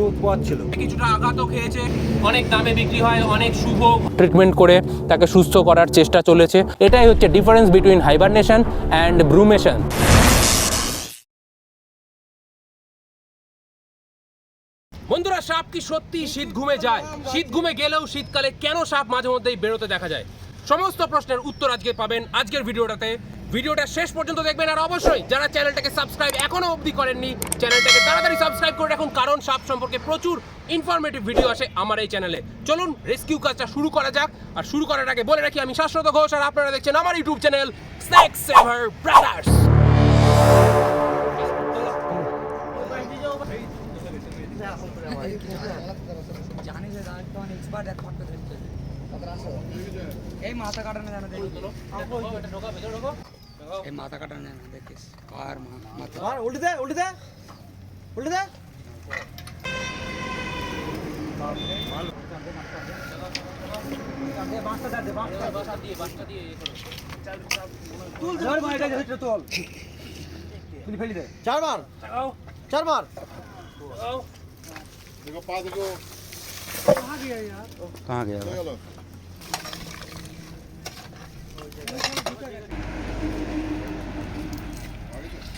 রোদ পোয়াচ্ছিল কিছুটা আঘাতও খেয়েছে। অনেক দামে বিক্রি হয় অনেক শুভ। ট্রিটমেন্ট করে তাকে সুস্থ করার চেষ্টা চলেছে। এটাই হচ্ছে difference between hibernation and brumation বন্ধুরা সাপ কি সত্যি শীত ঘুমে যায়? শীত ঘুমে গেলেও শীতকালে কেন সাপ মাঝে মধ্যেই বেরোতে দেখা যায়? সমস্ত প্রশ্নের উত্তর আজকে পাবেন আজকের ভিডিওটাতে। ভিডিওটা শেষ পর্যন্ত দেখবেন আর অবশ্যই যারা চ্যানেলটাকে সাবস্ক্রাইব এখনও অবধি করেননি চ্যানেলটাকে তাড়াতাড়ি সাবস্ক্রাইব করে রাখুন কারণ সাপ সম্পর্কে প্রচুর ইনফরমেটিভ ভিডিও আসে আমার এই চ্যানেলে চলুন রেস্কিউ কাজটা শুরু করা যাক। আর শুরু করার আগে বলে রাখি আমি শাশ্বত ঘোষ আর আপনারা দেখছেন আমার YouTube channel snake saver brothers জানি যে এক্সপার্ট এই মাথা কাটানো জানো দেখি। এই মাথা কাটানো জানো দেখিস কার মা- মাথা আর উল্টে দে উল্টে দে উল্টে দে ধর ভাই, এটা এটা তোল। তুলি ফেলি দে। চারবার চারবার देखो पा देखो कहाँ गया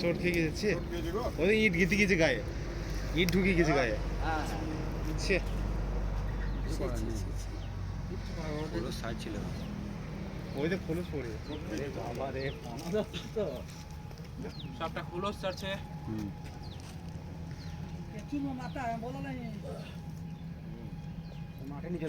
চোট খেয়ে গেছে? ওদের ইট গিতে গেছে গায়ে। ইট ঢুকে গেছে গায়ে। সে ওই তো খোলস পড়ে। সবটা খোলস ছাড়ছে মাথা বলা মাঠে। নিয়ে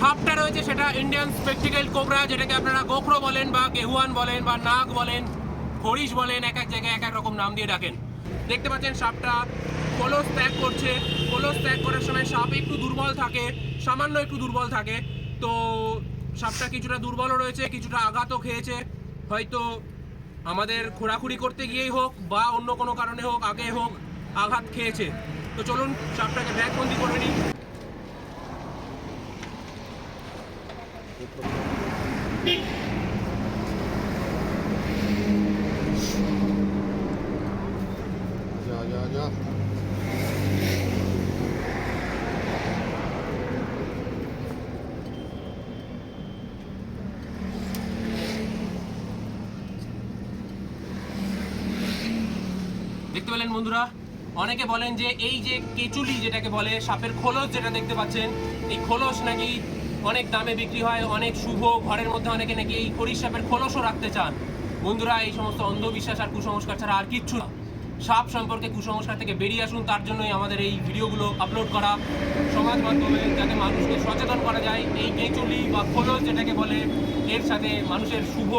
সাপটা রয়েছে, সেটা ইন্ডিয়ান স্পেকটিক্যাল কোবরা যেটাকে আপনারা গোখরো বলেন বা গেহুয়ান বলেন বা নাগ বলেন, হরিশ বলেন, এক এক জায়গায় এক এক রকম নাম দিয়ে ডাকেন। দেখতে পাচ্ছেন সাপটা কলস ত্যাগ করছে। কলস ত্যাগ করার সময় সাপ একটু দুর্বল থাকে, সামান্য একটু দুর্বল থাকে। তো সাপটা কিছুটা দুর্বলও রয়েছে, কিছুটা আঘাতও খেয়েছে। হয়তো আমাদের খোঁড়াখুড়ি করতে গিয়েই হোক বা অন্য কোনো কারণে হোক, আগে হোক আঘাত খেয়েছে। তো চলুন সাপটাকে ব্যাগবন্দি করে নিই। দেখতে পেলেন বন্ধুরা, অনেকে বলেন যে এই যে কেচুলি যেটাকে বলে, সাপের খোলস যেটা দেখতে পাচ্ছেন, এই খোলস নাকি অনেক দামে বিক্রি হয়, অনেক শুভ ঘরের মধ্যে অনেকে নাকি এই খরিশ সাপের খোলসও রাখতে চান। বন্ধুরা, এই সমস্ত অন্ধবিশ্বাস আর কুসংস্কার ছাড়া আর কিচ্ছু না। সাপ সম্পর্কে কুসংস্কার থেকে বেরিয়ে আসুন, তার জন্যই আমাদের এই ভিডিওগুলো আপলোড করা। সমাজ মাধ্যমে যাতে মানুষকে সচেতন করা যায়, এই কেঁচুলি বা খোলস যেটাকে বলে, এর সাথে মানুষের শুভ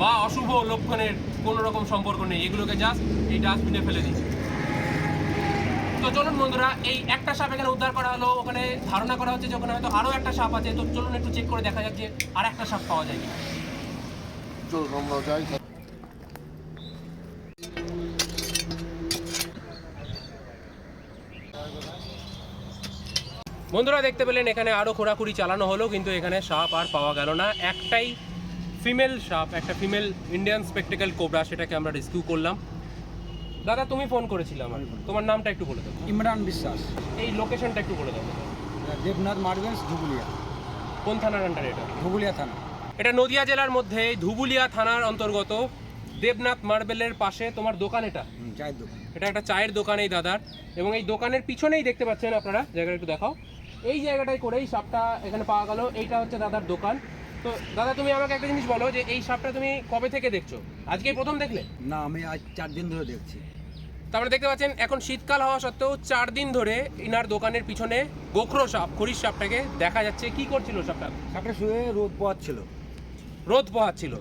বা অশুভ লক্ষণের কোনো রকম সম্পর্ক নেই। এগুলোকে জাস্ট এই ডাস্টবিনে ফেলে দিচ্ছে তো চলুন বন্ধুরা এই একটা সাপ এখানে উদ্ধার করা হলো। ওখানে ধারণা করা হচ্ছে যে ওখানে হয়তো আরও একটা সাপ আছে। তো চলুন একটু চেক করে দেখা যাক যে আর একটা সাপ পাওয়া যায় চলুন বন্ধুরা দেখতে পেলেন এখানে আরও খোঁড়াখুড়ি চালানো হলো কিন্তু এখানে সাপ আর পাওয়া গেল না। একটাই ফিমেল সাপ একটা ফিমেল ইন্ডিয়ান স্পেকটিক্যাল কোবরা সেটাকে আমরা রেস্কিউ করলাম। দাদা তুমি ফোন করেছিলে আমার তোমার নামটা একটু বলে দাও। ইমরান বিশ্বাস। এই লোকেশনটা একটু বলে দাও। দেবনাথ মার্গেন্স ধুবুলিয়া। কোন থানার আন্ডারে এটা? ধুবুলিয়া থানা। এটা নদিয়া জেলার মধ্যে ধুবুলিয়া থানার অন্তর্গত। দেবনাথ মার্বেলের পাশে তোমার দোকান এটা। চায়ের দোকান। এটা একটা চায়ের দোকান এই দাদার। এবং এই দোকানের পিছনেই দেখতে পাচ্ছেন আপনারা জায়গাটা একটু দেখাও। এই জায়গাটায় করেই সাপটা এখানে পাওয়া গেল। এইটা হচ্ছে দাদার দোকান। তো দাদা তুমি আমাকে একটা জিনিস বলো যে এই সাপটা তুমি কবে থেকে দেখছ? আজকেই প্রথম দেখলে? না আমি আজ চার দিন ধরে দেখছি। তারপরে দেখতে পাচ্ছেন এখন শীতকাল হওয়া সত্ত্বেও চার দিন ধরে ইনার দোকানের পিছনে গোখরো সাপ খরিশ সাপটাকে দেখা যাচ্ছে। কি করছিল সাপটা? সাপটা শুয়ে রোদ পোয়াচ্ছিল রোদ পোহাচ্ছিল।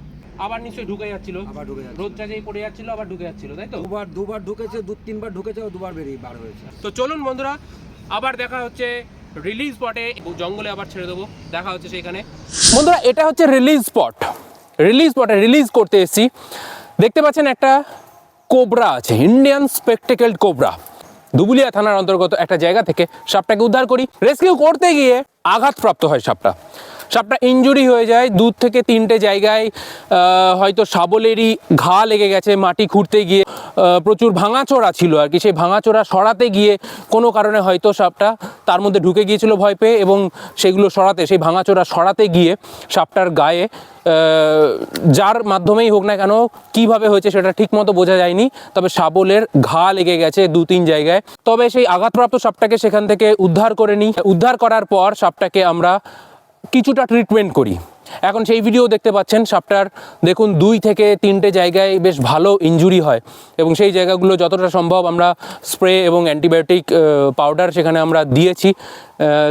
আবার নিশ্চয়ই ঢুকে যাচ্ছিল। আবার ঢুকে যাচ্ছে রোদটা যেই পড়ে যাচ্ছিল আবার ঢুকে যাচ্ছিল তাই তো? দুবার দুবার ঢুকেছে দু তিনবার ঢুকেছে দুবার বেরিয়ে বার হয়েছে। তো চলুন বন্ধুরা আবার দেখা হচ্ছে রিলিজ স্পটে জঙ্গলে আবার ছেড়ে দেবো। দেখা হচ্ছে সেখানে বন্ধুরা, এটা হচ্ছে রিলিজ স্পট রিলিজ স্পটে রিলিজ করতে এসেছি। দেখতে পাচ্ছেন একটা কোবরা আছে ইন্ডিয়ান স্পেকটেকেলড কোবরা দুবুলিয়া থানার অন্তর্গত একটা জায়গা থেকে সাপটাকে উদ্ধার করি। রেস্কিউ করতে গিয়ে আঘাতপ্রাপ্ত হয় সাপটা। সাপটা ইনজুরি হয়ে যায়, দু থেকে তিনটে জায়গায় হয়তো শাবলেরই ঘা লেগে গেছে, মাটি খুঁড়তে গিয়ে প্রচুর ভাঙাচোরা ছিল আর কি। সেই ভাঙাচোরা সরাতে গিয়ে কোনো কারণে হয়তো সাপটা তার মধ্যে ঢুকে গিয়েছিল ভয় পেয়ে এবং সেগুলো সরাতে, সেই ভাঙাচোরা সরাতে গিয়ে সাপটার গায়ে যার মাধ্যমেই হোক না কেন, কীভাবে হয়েছে সেটা ঠিকমতো বোঝা যায়নি, তবে শাবলের ঘা লেগে গেছে দু তিন জায়গায়। তবে সেই আঘাতপ্রাপ্ত সাপটাকে সেখান থেকে উদ্ধার করে নিই। উদ্ধার করার পর সাপটাকে আমরা কিছুটা ট্রিটমেন্ট করি। এখন সেই ভিডিও দেখতে পাচ্ছেন, সাপটার দেখুন দুই থেকে তিনটে জায়গায় বেশ ভালো ইনজুরি হয় এবং সেই জায়গাগুলো যতটা সম্ভব আমরা স্প্রে এবং অ্যান্টিবায়োটিক পাউডার সেখানে আমরা দিয়েছি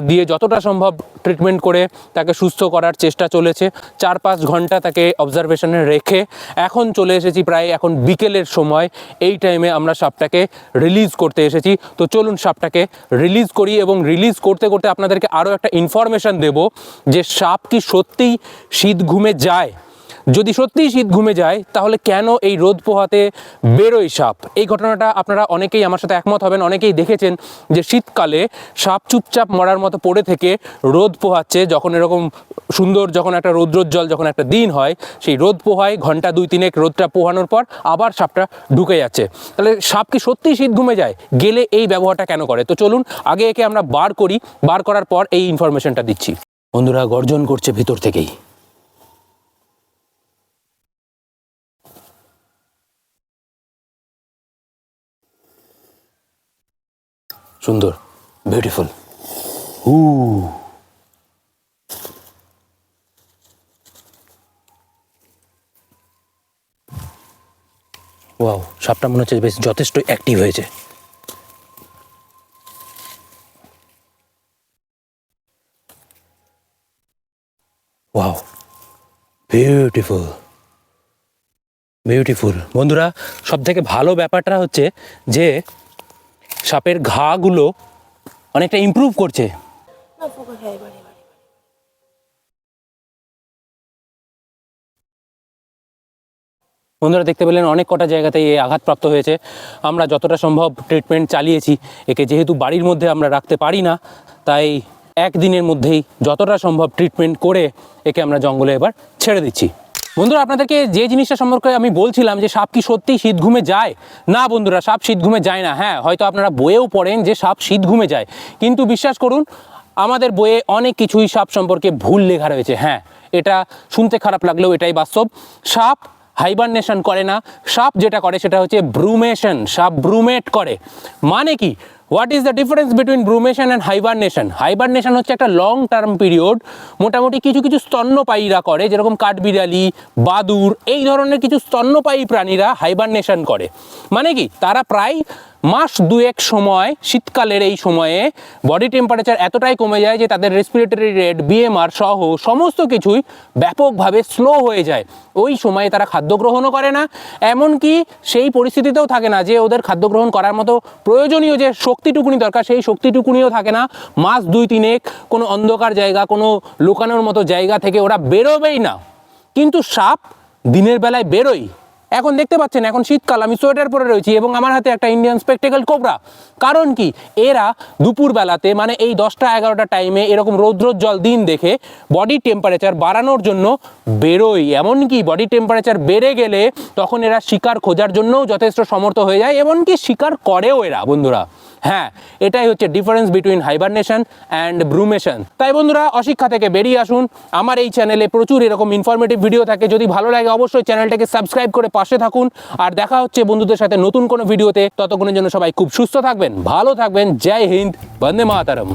দিয়ে যতটা সম্ভব ট্রিটমেন্ট করে তাকে সুস্থ করার চেষ্টা চলেছে। চার পাঁচ ঘণ্টা তাকে অবজারভেশনে রেখে এখন চলে এসেছি প্রায় এখন বিকেলের সময়, এই টাইমে আমরা সাপটাকে রিলিজ করতে এসেছি। তো চলুন সাপটাকে রিলিজ করি এবং রিলিজ করতে করতে আপনাদেরকে আরও একটা ইনফরমেশন দেব যে সাপ কি সত্যিই শীত ঘুমে যায়। যদি সত্যিই শীত ঘুমে যায়, তাহলে কেন এই রোদ পোহাতে বেরোয় সাপ? এই ঘটনাটা আপনারা অনেকেই আমার সাথে একমত হবেন, অনেকেই দেখেছেন যে শীতকালে সাপ চুপচাপ মরার মতো পড়ে থেকে রোদ পোহাচ্ছে। যখন এরকম সুন্দর যখন একটা রৌদ্রোজ্জ্বল যখন একটা দিন হয়, সেই রোদ পোহায়, ঘণ্টা দুই তিনেক রোদটা পোহানোর পর আবার সাপটা ঢুকে যাচ্ছে। তাহলে সাপ কি সত্যিই শীত ঘুমে যায়? গেলে এই ব্যবহারটা কেন করে? তো চলুন, আগে একে আমরা বার করি। বার করার পর এই ইনফরমেশনটা দিচ্ছি। বন্ধুরা গর্জন করছে ভিতর থেকেই। সুন্দর বিউটিফুল হু ওয়াও, সাপটা মনে হচ্ছে বেশ যথেষ্ট অ্যাক্টিভ হয়েছে। ওয়াও বিউটিফুল বিউটিফুল বন্ধুরা সব থেকে ভালো ব্যাপারটা হচ্ছে যে সাপের ঘাগুলো অনেকটা ইমপ্রুভ করছে। বন্ধুরা, দেখতে পেলেন অনেক কটা জায়গাতে এই আঘাতপ্রাপ্ত হয়েছে। আমরা যতটা সম্ভব ট্রিটমেন্ট চালিয়েছি। একে যেহেতু বাড়ির মধ্যে আমরা রাখতে পারি না, তাই একদিনের মধ্যেই যতটা সম্ভব ট্রিটমেন্ট করে একে আমরা জঙ্গলে এবার ছেড়ে দিচ্ছি। বন্ধুরা, আপনাদেরকে যে জিনিসটা সম্পর্কে আমি বলছিলাম যে সাপ কি সত্যিই শীত ঘুমে যায়? না বন্ধুরা, সাপ শীত ঘুমে যায় না। হ্যাঁ হয়তো আপনারা বইয়েও পড়েন যে সাপ শীত ঘুমে যায়। কিন্তু বিশ্বাস করুন, আমাদের বইয়ে অনেক কিছুই সাপ সম্পর্কে ভুল লেখা রয়েছে। হ্যাঁ এটা শুনতে খারাপ লাগলেও এটাই বাস্তব। সাপ হাইবারনেশন করে না। সাপ যেটা করে সেটা হচ্ছে ব্রুমেশন সাপ ব্রুমেট করে। মানে কি? What is the difference between brumation and hibernation hibernation হচ্ছে একটা লং টার্ম পিরিয়ড মোটামুটি কিছু কিছু স্তন্যপায়ীরা করে, যেরকম কাঠবিড়ালি বাদুর এই ধরনের কিছু স্তন্যপায়ী প্রাণীরা হাইবারনেশন করে। মানে কি? তারা প্রায় মাস দুয়েক সময়, শীতকালের এই সময়ে বডি টেম্পারেচার এতটাই কমে যায় যে তাদের রেসপিরেটরি রেট বিএমআর সহ সমস্ত কিছুই ব্যাপকভাবে স্লো হয়ে যায়। ওই সময়ে তারা খাদ্য গ্রহণও করে না। এমনকি সেই পরিস্থিতিতেও থাকে না যে ওদের খাদ্য গ্রহণ করার মতো প্রয়োজনীয় যে শক্তিটুকুনি দরকার, সেই শক্তিটুকুনিও থাকে না। মাস দুই তিনেক কোনো অন্ধকার জায়গা, কোনো লুকানোর মতো জায়গা থেকে ওরা বেরোবেই না। কিন্তু সাপ দিনের বেলায় বেরোয়। এখন দেখতে পাচ্ছেন, এখন শীতকাল, আমি সোয়েটার পরে রয়েছি এবং আমার হাতে একটা ইন্ডিয়ান স্পেকটেকল কোবরা কারণ কি? এরা দুপুরবেলাতে মানে এই দশটা এগারোটা টাইমে এরকম রৌদ্রোজ্জ্বল দিন দেখে বডি টেম্পারেচার বাড়ানোর জন্য বেরোয়। এমনকি বডি টেম্পারেচার বেড়ে গেলে তখন এরা শিকার খোঁজার জন্যও যথেষ্ট সমর্থ হয়ে যায়, এমনকি শিকার করেও এরা, বন্ধুরা। হ্যাঁ এটাই হচ্ছে difference between hibernation and brumation তাই বন্ধুরা, অশিক্ষা থেকে বেরিয়ে আসুন। আমার এই চ্যানেলে প্রচুর এরকম ইনফরমেটিভ ভিডিও থাকে। যদি ভালো লাগে, অবশ্যই চ্যানেলটাকে সাবস্ক্রাইব করে পাশে থাকুন। আর দেখা হচ্ছে বন্ধুদের সাথে নতুন কোনো ভিডিওতে ততক্ষণের জন্য সবাই খুব সুস্থ থাকবেন, ভালো থাকবেন। জয় হিন্দ, বন্দে মাতারম।